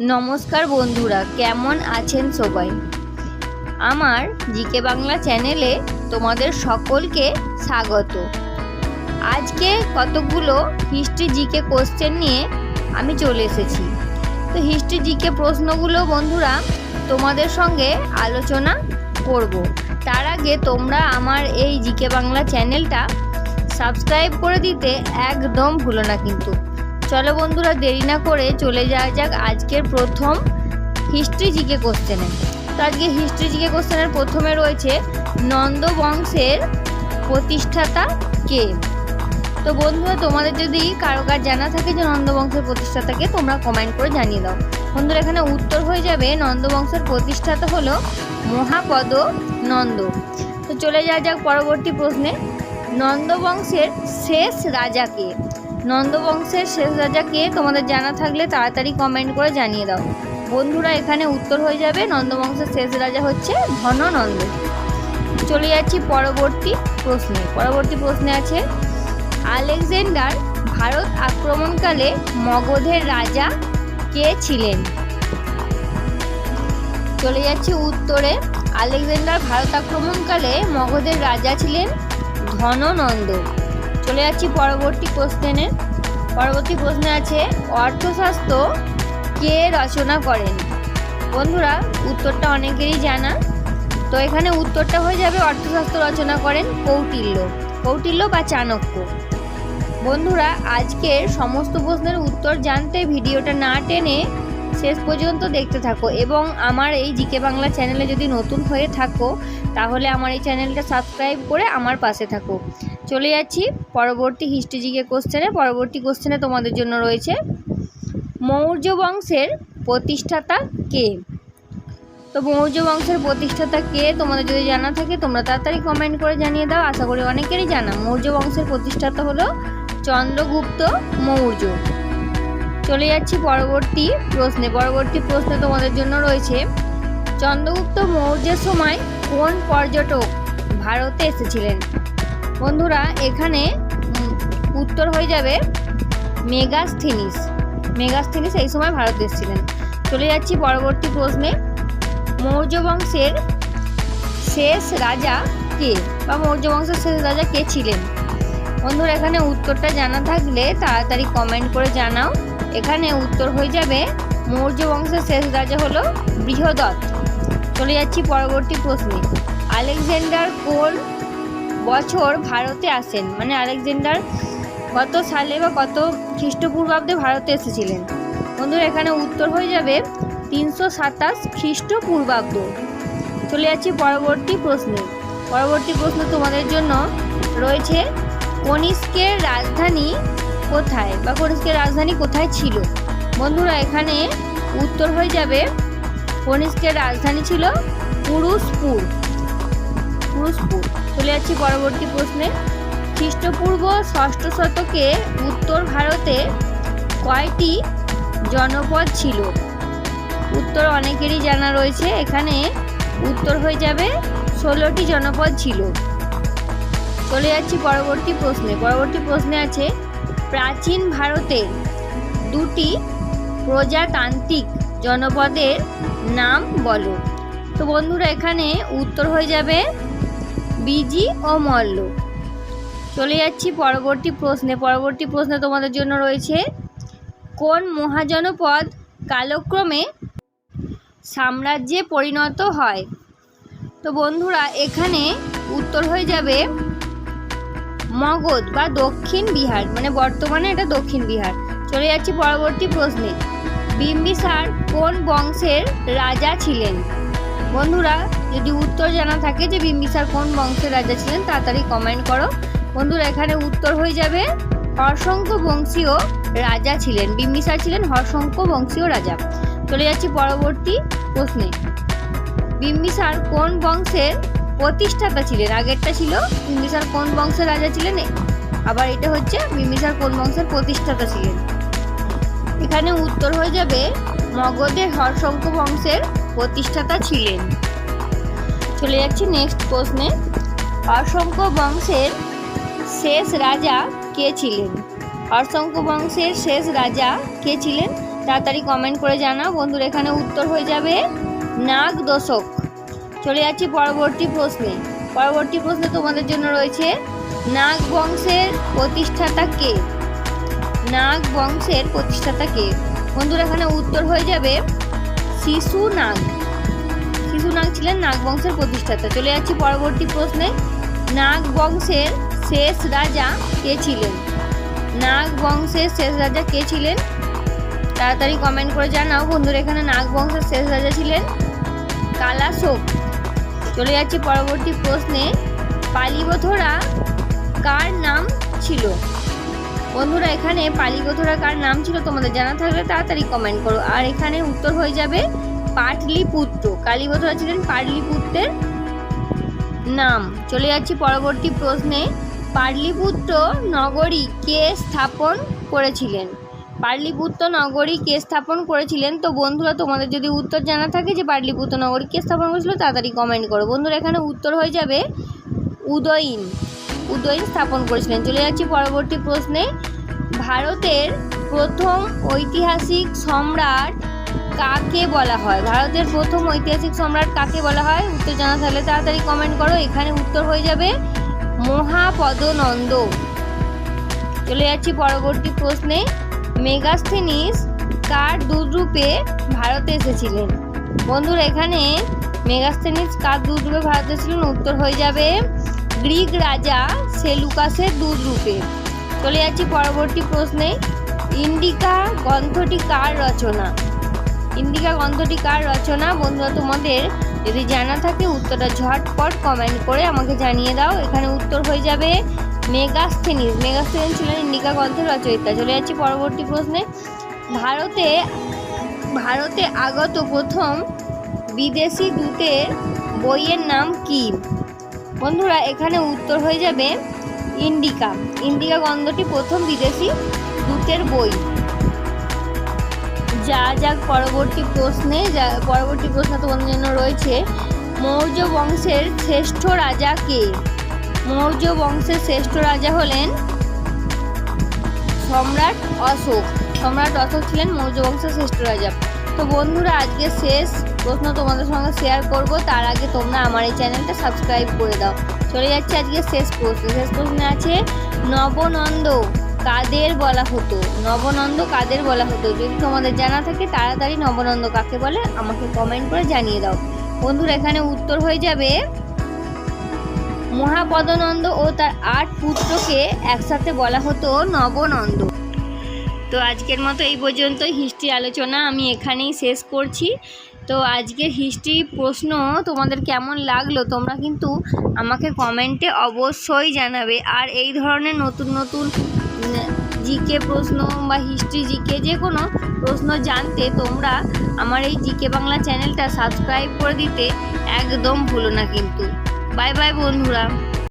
নমস্কার বন্ধুরা, কেমন আছেন সবাই? আমার জিকে বাংলা চ্যানেলে তোমাদের সকলকে স্বাগত। আজকে কতগুলো হিস্ট্রি জিকে কোশ্চেন নিয়ে আমি চলে এসেছি। তো হিস্ট্রি জিকে প্রশ্নগুলো বন্ধুরা, তোমাদের সঙ্গে আলোচনা করব। তার আগে তোমরা আমার এই জিকে বাংলা চ্যানেলটা সাবস্ক্রাইব করে দিতে একদম ভুলো না কিন্তু। চলো বন্ধুরা, দেরি না করে চলে যাওয়া যাক আজকের প্রথম হিস্ট্রি জিকে কোশ্চেনে তো আজকে হিস্ট্রি জিকে কোশ্চেনের প্রথমে রয়েছে নন্দ বংশের প্রতিষ্ঠাতা কে? তো বন্ধুরা, তোমাদের যদি কারও কার জানা থাকে যে নন্দ বংশের প্রতিষ্ঠাতাকে, তোমরা কমেন্ট করে জানিয়ে দাও। বন্ধুরা, এখানে উত্তর হয়ে যাবে নন্দ বংশের প্রতিষ্ঠাতা হলো মহাপদ নন্দ। তো চলে যাওয়া যাক পরবর্তী প্রশ্নে নন্দ বংশের শেষ রাজাকে নন্দবংশের শেষ রাজা কে তোমাদের জানা থাকলে তাড়াতাড়ি কমেন্ট করে জানিয়ে দাও। বন্ধুরা, এখানে উত্তর হয়ে যাবে। নন্দবংশের শেষ রাজা হচ্ছে ধননন্দ। চলে যাচ্ছি পরবর্তী প্রশ্নে। পরবর্তী প্রশ্নে আছে, আলেকজান্ডার ভারত আক্রমণকালে মগধের রাজা কে ছিলেন? চলে যাচ্ছি উত্তরে। আলেকজান্ডার ভারত আক্রমণকালে মগধের রাজা ছিলেন ধননন্দ। চলে যাচ্ছি পরবর্তী প্রশ্নে। পরবর্তী প্রশ্নে আছে, অর্থশাস্ত্র কে রচনা করেন? বন্ধুরা, উত্তরটা অনেকেরই জানা। তো এখানে উত্তরটা হয়ে যাবে, অর্থশাস্ত্র রচনা করেন কৌটিল্য। কৌটিল্য বা চাণক্য। বন্ধুরা, আজকের সমস্ত প্রশ্নের উত্তর জানতে ভিডিওটা না টেনে শেষ পর্যন্ত দেখতে থাকো এবং আমার এই জিকে বাংলা চ্যানেলে যদি নতুন হয়ে থাকো, তাহলে আমার এই চ্যানেলটা সাবস্ক্রাইব করে আমার পাশে থাকো। চলে যাচ্ছি পরবর্তী হিস্ট্রি জিকে কোশ্চেনে পরবর্তী কোশ্চেনে তোমাদের জন্য রয়েছে, মৌর্য বংশের প্রতিষ্ঠাতা কে? তো মৌর্য বংশের প্রতিষ্ঠাতা কে তোমাদের যদি জানা থাকে, তোমরা তাড়াতাড়ি কমেন্ট করে জানিয়ে দাও। আশা করি অনেকেরই জানা। মৌর্য বংশের প্রতিষ্ঠাতা হলো চন্দ্রগুপ্ত মৌর্য। চলে যাচ্ছি পরবর্তী প্রশ্নে। পরবর্তী প্রশ্নে তোমাদের জন্য রয়েছে, চন্দ্রগুপ্ত মৌর্যের সময় কোন পর্যটক ভারতে এসেছিলেন? বন্ধুরা, এখানে উত্তর হয়ে যাবে মেগাস্থিনিস। মেগাস্থিনিস এই সময় ভারতে এসেছিলেন চলে যাচ্ছি পরবর্তী প্রশ্নে। মৌর্য বংশের শেষ রাজা কে? বা মৌর্য বংশের শেষ রাজা কে ছিলেন? বন্ধুরা, এখানে উত্তরটা জানা থাকলে তাড়াতাড়ি কমেন্ট করে জানাও। এখানে উত্তর হয়ে যাবে মৌর্য বংশের শেষ রাজা হলো বৃহদত্ত। চলে যাচ্ছি পরবর্তী প্রশ্নে। আলেকজান্ডার কোন বছর ভারতে আসেন। মানে আলেকজান্ডার কত সালে বা কত খ্রিস্টপূর্বাব্দে ভারতে এসেছিলেন? বন্ধুরা, এখানে উত্তর হয়ে যাবে তিনশো সাতাশ খ্রিস্টপূর্বাব্দ। চলে যাচ্ছি পরবর্তী প্রশ্নে। পরবর্তী প্রশ্ন তোমাদের জন্য রয়েছে, কনিষ্কের রাজধানী কোথায় বা কনিষ্কের রাজধানী কোথায় ছিল? বন্ধুরা, এখানে উত্তর হয়ে যাবে, কনিষ্কের রাজধানী ছিল পুরুষপুর পুরুষপুর চলে যাচ্ছি পরবর্তী প্রশ্নে। খ্রিস্টপূর্ব ষষ্ঠ শতকে উত্তর ভারতে কয়টি জনপদ ছিল? উত্তর অনেকেরই জানা রয়েছে। এখানে উত্তর হয়ে যাবে, ষোলোটি জনপদ ছিল। চলে যাচ্ছি পরবর্তী প্রশ্নে। পরবর্তী প্রশ্নে আছে, প্রাচীন ভারতের দুটি প্রজাতান্ত্রিক জনপদের নাম বলো। তো বন্ধুরা, এখানে উত্তর হয়ে যাবে বিজি ও মল্ল। চলে যাচ্ছি পরবর্তী প্রশ্নে। পরবর্তী প্রশ্নে তোমাদের জন্য রয়েছে, কোন মহাজনপদ কালক্রমে সাম্রাজ্যে পরিণত হয়? তো বন্ধুরা, এখানে উত্তর হয়ে যাবে মগধ বা দক্ষিণ বিহার। মানে বর্তমানে এটা দক্ষিণ বিহার। চলে যাচ্ছি পরবর্তী প্রশ্নে। বিম্বিসার কোন বংশের রাজা ছিলেন? বন্ধুরা যদি উত্তর জানা থাকে যে বিম্বিসার কোন বংশের রাজা ছিলেন, তাড়াতাড়ি কমেন্ট করো। বন্ধুরা, এখানে উত্তর হয়ে যাবে হর্ষঙ্ক বংশীয় রাজা ছিলেন, বিম্বিসার ছিলেন হর্ষঙ্ক বংশীয় রাজা। চলে যাচ্ছি পরবর্তী প্রশ্নে। বিম্বিসার কোন বংশের প্রতিষ্ঠাতা ছিলেন? আগেরটা ছিল, বিম্বিসার কোন বংশের রাজা ছিলেন? আবার এটা হচ্ছে, বিম্বিসার কোন বংশের প্রতিষ্ঠাতা ছিলেন? এখানে উত্তর হয়ে যাবে মগধের হর্ষঙ্ক বংশের প্রতিষ্ঠাতা ছিলেন। চলে যাচ্ছি নেক্সট প্রশ্নে। অসংখ্য বংশের শেষ রাজা কে ছিলেন? অসংখ্য বংশের শেষ রাজা কে ছিলেন? তাড়াতাড়ি কমেন্ট করে জানাও। বন্ধুরা এখানে উত্তর হয়ে যাবে নাগ দশক। চলে যাচ্ছি পরবর্তী প্রশ্নে। পরবর্তী প্রশ্নে তোমাদের জন্য রয়েছে, নাগ বংশের প্রতিষ্ঠাতা কে? নাগ বংশের প্রতিষ্ঠাতা কে? বন্ধুরা এখানে উত্তর হয়ে যাবে শিশু নাগ। নাগ ছিলেন নাগ বংশের প্রতিষ্ঠাতা। চলে যাচ্ছি পরবর্তী প্রশ্নে। নাগ বংশের শেষ রাজা কে ছিলেন? নাগ বংশের শেষ রাজা কে ছিলেন? তাড়াতাড়ি কমেন্ট করে জানাও। বন্ধুরা, এখানে নাগ বংশের শেষ রাজা ছিলেন কালাশোক চলে যাচ্ছি পরবর্তী প্রশ্নে। পালিবথরা কার নাম ছিল? বন্ধুরা, এখানে পালিবথরা কার নাম ছিল তোমাদের জানা থাকলে তাড়াতাড়ি কমেন্ট করো। আর এখানে উত্তর হয়ে যাবে পাটলিপুত্র। কালীবথরা ছিলেন পাটলিপুত্রের নাম। চলে যাচ্ছি পরবর্তী প্রশ্নে। পাটলিপুত্র নগরী কে স্থাপন করেছিলেন? পাটলিপুত্র নগরী কে স্থাপন করেছিলেন? তো বন্ধুরা, তোমাদের যদি উত্তর জানা থাকে যে পাটলিপুত্র নগরী কে স্থাপন করেছিল, তাড়াতাড়ি কমেন্ট করো। বন্ধুরা, এখানে উত্তর হয়ে যাবে উদয়ীন। উদয়ীন স্থাপন করেছিলেন। চলে যাচ্ছি পরবর্তী প্রশ্নে। ভারতের প্রথম ঐতিহাসিক সম্রাট কাকে বলা হয়? ভারতের প্রথম ঐতিহাসিক সম্রাট কাকে বলা হয়? উত্তর জানা থাকলে তাড়াতাড়ি কমেন্ট করো, এখানে উত্তর হয়ে যাবে মহাপদনন্দ। চলে যাচ্ছি পরবর্তী প্রশ্নে। মেগাস্থেনিস কার দুধরূপে ভারতে এসেছিলেন? বন্ধুরা, এখানে মেগাস্থেনিস কার দুধরূপে ভারতে এসেছিলেন? উত্তর হয়ে যাবে গ্রিক রাজা সেলুকাসের দুধরূপে চলে যাচ্ছি পরবর্তী প্রশ্নে। ইন্ডিকা গ্রন্থটি কার রচনা? ইন্ডিকা গ্রন্থটি কার রচনা? বন্ধুরা, তোমাদের যদি জানা থাকে উত্তরটা ঝটপট কমেন্ট করে আমাকে জানিয়ে দাও। এখানে উত্তর হয়ে যাবে মেগাস্থেনিস। মেগাস্থেনিস ছিলেন ইন্ডিকা গ্রন্থের রচয়িতা। চলে যাচ্ছি পরবর্তী প্রশ্নে। ভারতে ভারতে আগত প্রথম বিদেশি দূতের বইয়ের নাম কি? বন্ধুরা, এখানে উত্তর হয়ে যাবে ইন্ডিকা। ইন্ডিকা গ্রন্থটি প্রথম বিদেশি দূতের বই। যা যাক পরবর্তী প্রশ্নে পরবর্তী প্রশ্ন তোমাদের জন্য রয়েছে। মৌর্য বংশের শ্রেষ্ঠ রাজা কে? মৌর্য বংশের শ্রেষ্ঠ রাজা হলেন সম্রাট অশোক। সম্রাট অশোক ছিলেন মৌর্য বংশের শ্রেষ্ঠ রাজা। তো বন্ধুরা আজকে শেষ প্রশ্ন তোমাদের সঙ্গে শেয়ার করব। তার আগে তোমরা আমার এই চ্যানেলটা সাবস্ক্রাইব করে দাও। চলে যাচ্ছে আজকে শেষ প্রশ্ন। শেষ প্রশ্নে আছে, নবনন্দ কাদের বলা হতো? নবনন্দ কাদের বলা হতো? যদি তোমাদের জানা থাকে, তাড়াতাড়ি নবনন্দ কাকে বলে, আমাকে কমেন্ট করে জানিয়ে দাও। বন্ধুরা, এখানে উত্তর হয়ে যাবে, মহাপদনন্দ ও তার আট পুত্রকে একসাথে বলা হতো নবনন্দ। তো আজকের মতো এই পর্যন্ত হিস্ট্রি আলোচনা আমি এখানেই শেষ করছি। তো আজকের হিস্ট্রি প্রশ্ন তোমাদের কেমন লাগল, তোমরা কিন্তু আমাকে কমেন্টে অবশ্যই জানাবে। আর এই ধরনের নতুন নতুন জিকে প্রশ্ন বা হিস্ট্রি জিকে যে কোনো প্রশ্ন জানতে তোমরা আমার এই জিকে বাংলা চ্যানেলটা সাবস্ক্রাইব করে দিতে একদম ভুলো না কিন্তু। বাই বাই বন্ধুরা।